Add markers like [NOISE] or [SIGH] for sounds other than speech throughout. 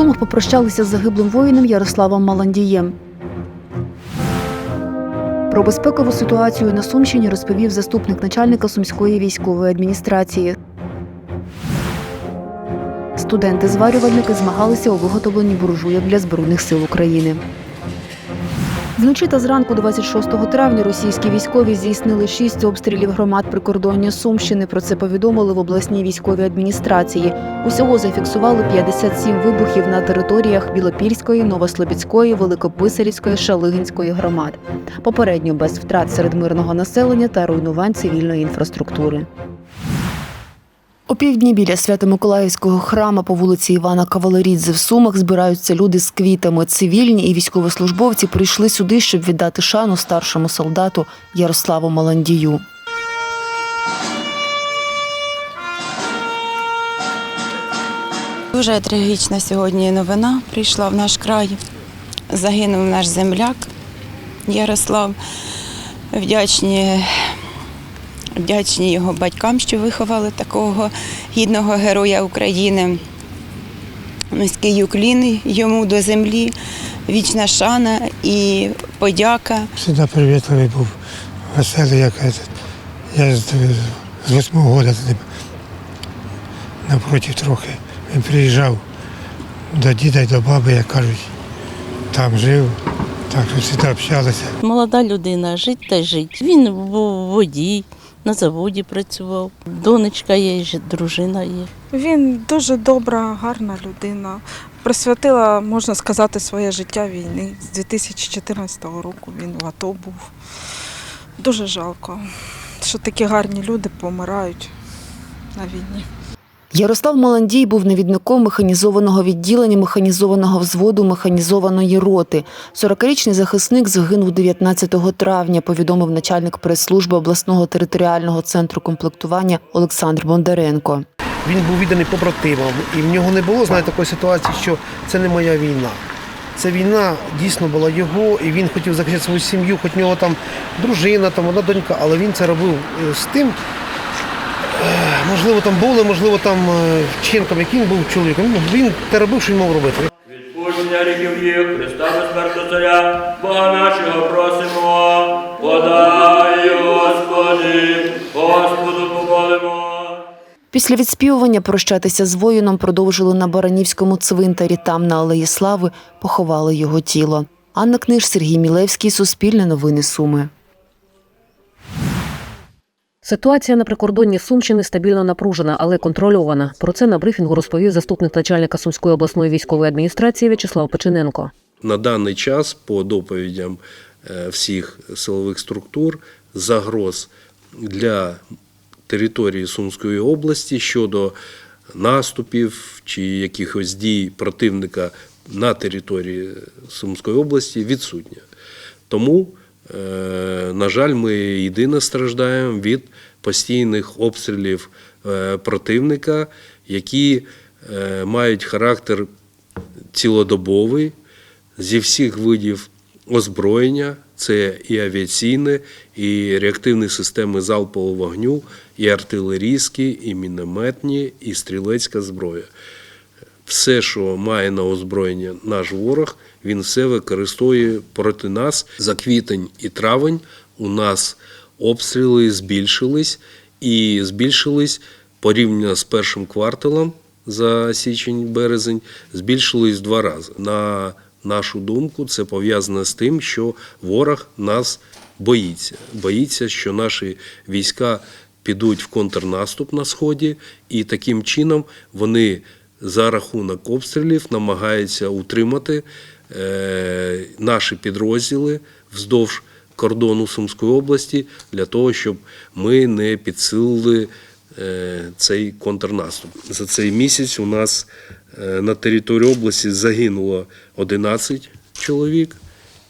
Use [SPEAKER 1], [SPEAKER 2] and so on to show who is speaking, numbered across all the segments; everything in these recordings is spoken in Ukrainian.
[SPEAKER 1] Сумах попрощалися з загиблим воїном Ярославом Маландієм. Про безпекову ситуацію на Сумщині розповів заступник начальника Сумської військової адміністрації. Студенти-зварювальники змагалися у виготовленні буржуйок для Збройних сил України. Вночі та зранку 26 травня російські військові здійснили шість обстрілів громад прикордоння Сумщини. Про це повідомили в обласній військовій адміністрації. Усього зафіксували 57 вибухів на територіях Білопільської, Новослобідської, Великописарівської, Шалигинської громад. Попередньо без втрат серед мирного населення та руйнувань цивільної інфраструктури. О півдні біля Свято-Миколаївського храму по вулиці Івана Кавалерідзе в Сумах збираються люди з квітами. Цивільні і військовослужбовці прийшли сюди, щоб віддати шану старшому солдату Ярославу Маландію.
[SPEAKER 2] Дуже трагічна сьогодні новина прийшла в наш край. Загинув наш земляк Ярослав. Вдячні, вдячні його батькам, що виховали такого гідного героя України. Низький уклін йому до землі, вічна шана і подяка.
[SPEAKER 3] Всегда приветливый був, веселий, як. Я з, з восьмого ним напротив трохи. Він приїжджав до діда й до баби, як кажуть, там жив, так що завжди общалися.
[SPEAKER 4] Молода людина, жить та жить. Він був водій, на заводі працював. Донечка є, дружина є.
[SPEAKER 5] Він дуже добра, гарна людина. Присвятила, можна сказати, своє життя війни. З 2014 року він в АТО був. Дуже жалко, що такі гарні люди помирають на війні.
[SPEAKER 1] Ярослав Маландій був навідником механізованого відділення механізованого взводу механізованої роти. 40-річний захисник загинув 19 травня, повідомив начальник прес-служби обласного територіального центру комплектування Олександр Бондаренко.
[SPEAKER 6] Він був відданий побратимам, і в нього не було знаєте, такої ситуації, що це не моя війна. Ця війна дійсно була його, і він хотів захистити свою сім'ю, хоч в нього там дружина, там одна донька, але він це робив е, з тим. Е, Можливо, там були, можливо, там е, вчинком, яким був чоловіком. Ну, Він те робив, що він мав робити.
[SPEAKER 7] Відпущення гріхів їх, Христа безсмертного царя, Бога нашого просимо, подай, Господи, Господу помолимо.
[SPEAKER 1] Після відспівування прощатися з воїном продовжили на Баранівському цвинтарі. Там на Алеї Слави поховали його тіло. Анна Книж, Сергій Мілевський, Суспільне новини Суми.
[SPEAKER 8] Ситуація на прикордонні Сумщини стабільно напружена, але контрольована. Про це на брифінгу розповів заступник начальника Сумської обласної військової адміністрації В'ячеслав Печененко.
[SPEAKER 9] На даний час, по доповідям е, всіх силових структур, загроз для території Сумської області щодо наступів чи якихось дій противника на території Сумської області відсутня. Тому, на жаль, ми єдине страждаємо від постійних обстрілів е, противника, які е, мають характер цілодобовий зі всіх видів озброєння. Це і авіаційне, і реактивні системи залпового вогню, і артилерійські, і мінометні, і стрілецька зброя. Все, що має на озброєння наш ворог, він все використовує проти нас. За квітень і травень у нас обстріли збільшились і збільшились порівняно з першим кварталом за січень-березень, збільшились два рази. На нашу думку, це пов'язано з тим, що ворог нас боїться. Боїться, що наші війська підуть в контрнаступ на сході, і таким чином вони за рахунок обстрілів намагаються утримати е, наші підрозділи вздовж кордону Сумської області для того, щоб ми не підсилили е, цей контрнаступ. За цей місяць у нас е, на території області загинуло 11 чоловік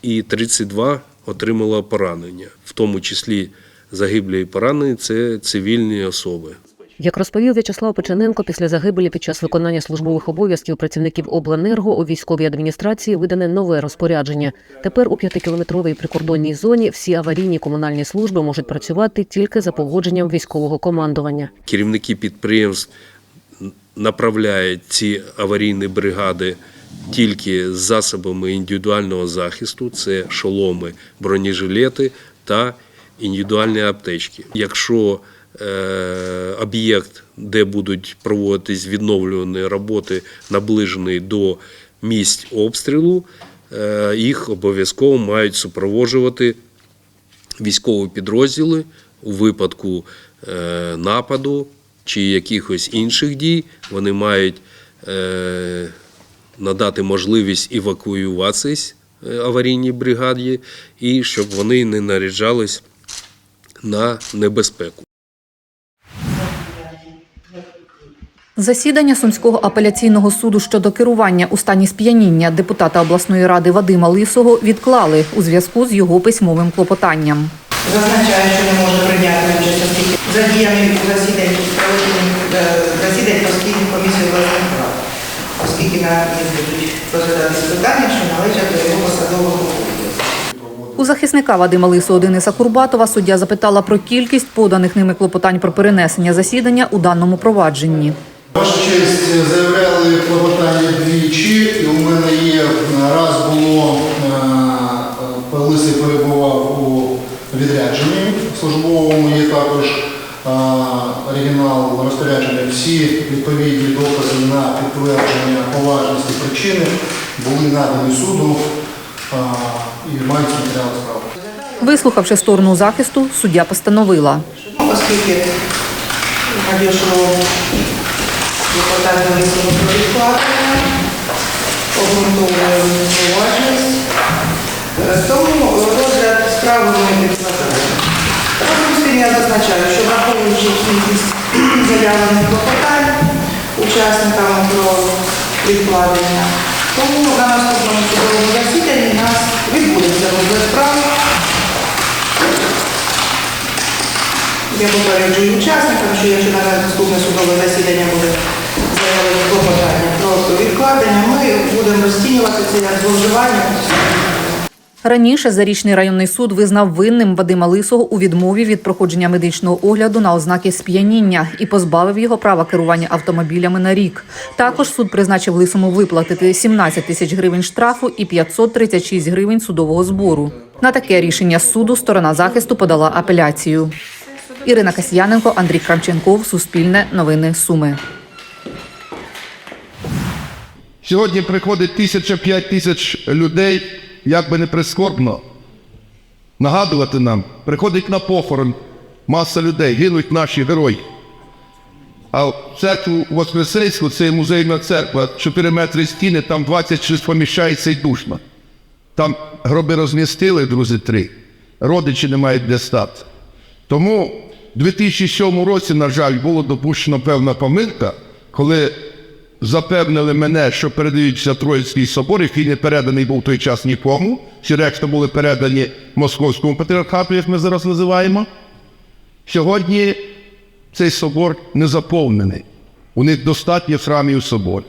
[SPEAKER 9] і 32 отримало поранення, в тому числі загиблі і поранені це цивільні особи.
[SPEAKER 8] Як розповів В'ячеслав Печененко, після загибелі під час виконання службових обов'язків працівників обленерго у військовій адміністрації видане нове розпорядження. Тепер у п'ятикілометровій прикордонній зоні всі аварійні комунальні служби можуть працювати тільки за погодженням військового командування.
[SPEAKER 9] Керівники підприємств направляють ці аварійні бригади тільки з засобами індивідуального захисту, це шоломи, бронежилети та індивідуальні аптечки. Якщо об'єкт, де будуть проводитись відновлювані роботи, наближений до місць обстрілу, е, їх обов'язково мають супроводжувати військові підрозділи у випадку е, нападу чи якихось інших дій. Вони мають е, надати можливість евакуюватися е, аварійній бригаді і щоб вони не наряджались на небезпеку.
[SPEAKER 10] Засідання Сумського апеляційного суду щодо керування у стані сп'яніння депутата обласної ради Вадима Лисого відклали у зв'язку з його письмовим клопотанням.
[SPEAKER 11] Зазначає, що не може прийняти участь, оскільки задіяний у засіданні е, засідань постійних комісій власних прав, оскільки на них будуть розглядатися питання, що належать до його посадового.
[SPEAKER 10] У захисника Вадима Лисого Дениса Курбатова суддя запитала про кількість поданих ними клопотань про перенесення засідання у даному провадженні.
[SPEAKER 12] Ваша честь заявляли клопотання двічі, і у мене є раз було е, Лисий перебував у відрядженні службовому, є також е, оригінал розпорядження. Всі відповідні докази на підтвердження поважності причини були надані суду е, і мають матеріали справи.
[SPEAKER 10] Вислухавши сторону захисту, суддя постановила.
[SPEAKER 11] Оскільки клопотання висновку про відкладення, обґрунтовує поважність, Е, тому розгляд справи ми відкладаємо. Разом з тим я зазначаю, що враховуючи кількість [CLEARS THROAT] заявлених клопотань учасниками про відкладення, тому на наступному судовому засіданні у нас відбудеться розгляд справи. Я попереджую учасникам, що якщо на наступне судове засідання буде заявлено клопотання про відкладення, ми будемо розцінювати це як зловживання.
[SPEAKER 10] Раніше Зарічний районний суд визнав винним Вадима Лисого у відмові від проходження медичного огляду на ознаки сп'яніння і позбавив його права керування автомобілями на рік. Також суд призначив Лисому виплатити 17 тисяч гривень штрафу і 536 гривень судового збору. На таке рішення суду сторона захисту подала апеляцію. Ірина Касьяненко, Андрій Крамченков, Суспільне, Новини Суми.
[SPEAKER 13] Сьогодні приходить тисяча п'ять тисяч людей, як би не прискорбно. Нагадувати нам, приходить на похорон маса людей, гинуть наші герої. А в церкву Воскресенську, це музейна церква, 4 метри стіни, там 26 поміщається і душно. Там гроби розмістили, друзі, три. Родичі не мають де стати. Тому в 2007 році, на жаль, було допущено певна помилка, коли запевнили мене, що передаються Троїцький собор, який не переданий був в той час нікому. Всі решта були передані Московському патріархату, як ми зараз називаємо. Сьогодні цей собор не заповнений. У них достатньо храмів соборів.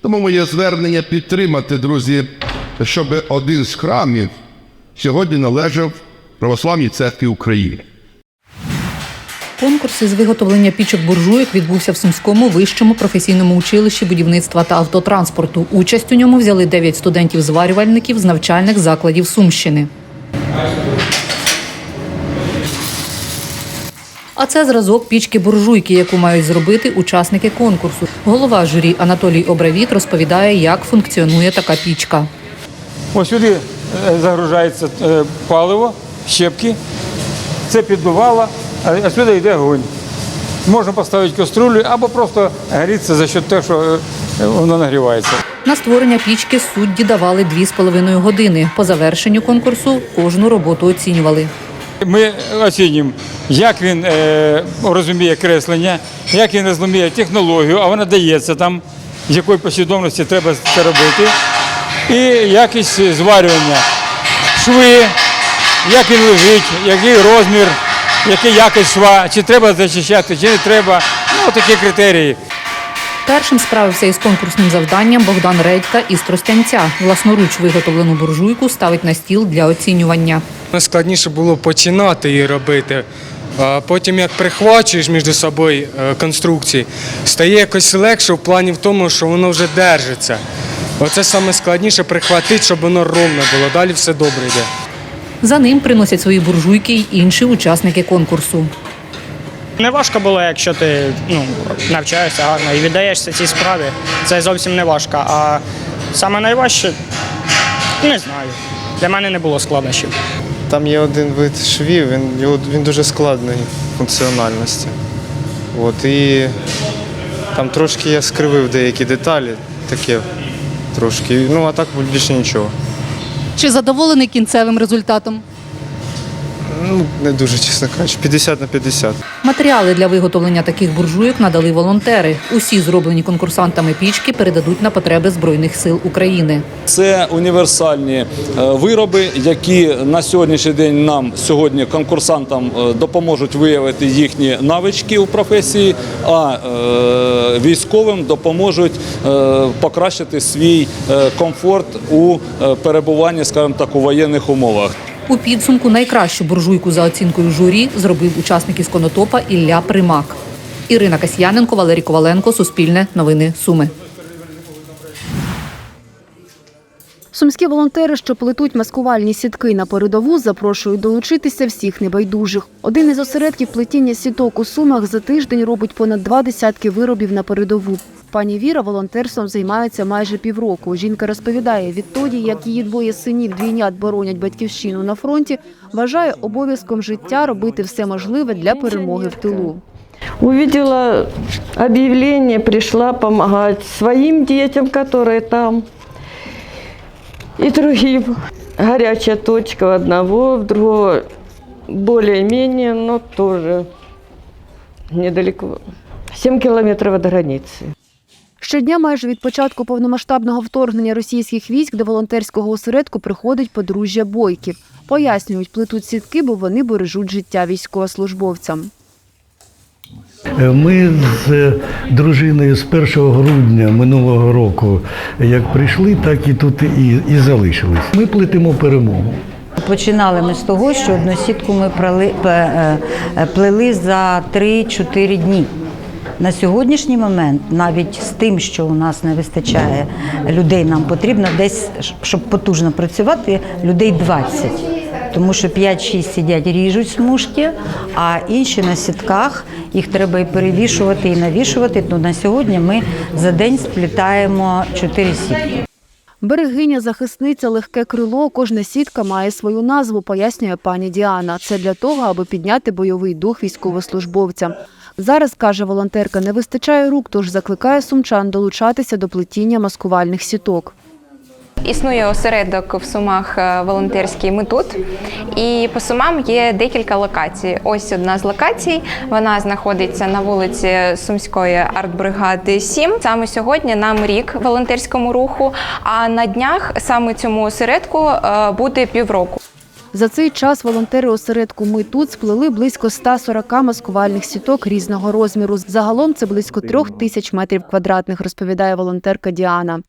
[SPEAKER 13] Тому моє звернення підтримати, друзі, щоб один з храмів сьогодні належав Православній церкві України.
[SPEAKER 10] Конкурс із виготовлення пічок буржуйок відбувся в Сумському вищому професійному училищі будівництва та автотранспорту. Участь у ньому взяли 9 студентів-зварювальників з навчальних закладів Сумщини. А це зразок пічки буржуйки, яку мають зробити учасники конкурсу. Голова журі Анатолій Обравіт розповідає, як функціонує така пічка.
[SPEAKER 14] Ось сюди е, загружається е, паливо, щепки, це піддувало, а сюди йде огонь. Можна поставити каструлю або просто грітися за счет того, що е, воно нагрівається.
[SPEAKER 10] На створення пічки судді давали 2,5 години. По завершенню конкурсу кожну роботу оцінювали.
[SPEAKER 14] Ми оцінюємо, як він е, розуміє креслення, як він розуміє технологію, а вона дається там, з якої послідовності треба це робити, і якість зварювання, шви, як він лежить, який розмір, який якість шва, чи треба зачищати, чи не треба. Ну, такі критерії.
[SPEAKER 10] Першим справився із конкурсним завданням Богдан Редька із Тростянця. Власноруч виготовлену буржуйку ставить на стіл для оцінювання.
[SPEAKER 15] Складніше було починати її робити. А потім, як прихвачуєш між собою е, конструкції, стає якось легше в плані в тому, що воно вже держиться. Оце саме складніше прихватити, щоб воно ровно було. Далі все добре йде.
[SPEAKER 10] За ним приносять свої буржуйки й інші учасники конкурсу.
[SPEAKER 16] Не важко було, якщо ти ну, навчаєшся гарно і віддаєшся цій справі. Це зовсім не важко. А саме найважче, не знаю. Для мене не було складнощів.
[SPEAKER 17] Там є один вид швів, він, він дуже складний в функціональності. От, і там трошки я скривив деякі деталі, таке трошки. Ну, а так більше нічого.
[SPEAKER 10] Чи задоволений кінцевим результатом?
[SPEAKER 17] Ну, не дуже, чесно кажучи, 50 на 50.
[SPEAKER 10] Матеріали для виготовлення таких буржуйок надали волонтери. Усі зроблені конкурсантами пічки передадуть на потреби Збройних сил України.
[SPEAKER 18] Це універсальні е, вироби, які на сьогоднішній день нам сьогодні конкурсантам е, допоможуть виявити їхні навички у професії, а е, військовим допоможуть покращити свій комфорт у перебуванні, скажімо так, у воєнних умовах.
[SPEAKER 10] У підсумку найкращу буржуйку за оцінкою журі зробив учасник із Конотопа Ілля Примак. Ірина Касьяненко, Валерій Коваленко, Суспільне, Новини Суми.
[SPEAKER 1] Сумські волонтери, що плетуть маскувальні сітки на передову, запрошують долучитися всіх небайдужих. Один із осередків плетіння сіток у Сумах за тиждень робить понад два десятки виробів на передову. Пані Віра волонтерством займається майже півроку. Жінка розповідає, відтоді, як її двоє синів двійнят боронять батьківщину на фронті, вважає обов'язком життя робити все можливе для перемоги в тилу.
[SPEAKER 19] Увидела объявление, пришла помогать своим детям, которые там, и другим. Горячая точка у одного, в другого более-менее, но тоже недалеко. 7 километров от границы.
[SPEAKER 1] Щодня, майже від початку повномасштабного вторгнення російських військ до волонтерського осередку приходить подружжя бойків. Пояснюють, плетуть сітки, бо вони бережуть життя військовослужбовцям.
[SPEAKER 20] Ми з е, дружиною з 1 грудня минулого року як прийшли, так і тут і, і залишились. Ми плетемо перемогу.
[SPEAKER 21] Починали ми з того, що одну сітку ми е, плели за 3-4 дні. На сьогоднішній момент, навіть з тим, що у нас не вистачає людей, нам потрібно десь, щоб потужно працювати, людей 20. Тому що 5-6 сидять, ріжуть смужки, а інші на сітках їх треба і перевішувати, і навішувати. То на сьогодні ми за день сплітаємо 4 сітки.
[SPEAKER 1] Берегиня, захисниця, легке крило. Кожна сітка має свою назву, пояснює пані Діана. Це для того, аби підняти бойовий дух військовослужбовцям. Зараз каже волонтерка, не вистачає рук, тож закликає сумчан долучатися до плетіння маскувальних сіток.
[SPEAKER 22] Існує осередок в Сумах е, волонтерський ми тут. І по Сумам є декілька локацій. Ось одна з локацій. Вона знаходиться на вулиці Сумської артбригади 7. Саме сьогодні нам рік волонтерському руху. А на днях саме цьому осередку е, буде півроку.
[SPEAKER 1] За цей час волонтери осередку Ми тут сплели близько 140 маскувальних сіток різного розміру. Загалом це близько трьох тисяч метрів квадратних, розповідає волонтерка Діана.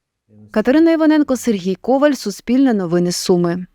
[SPEAKER 1] Катерина Іваненко, Сергій Коваль, Суспільне новини Суми.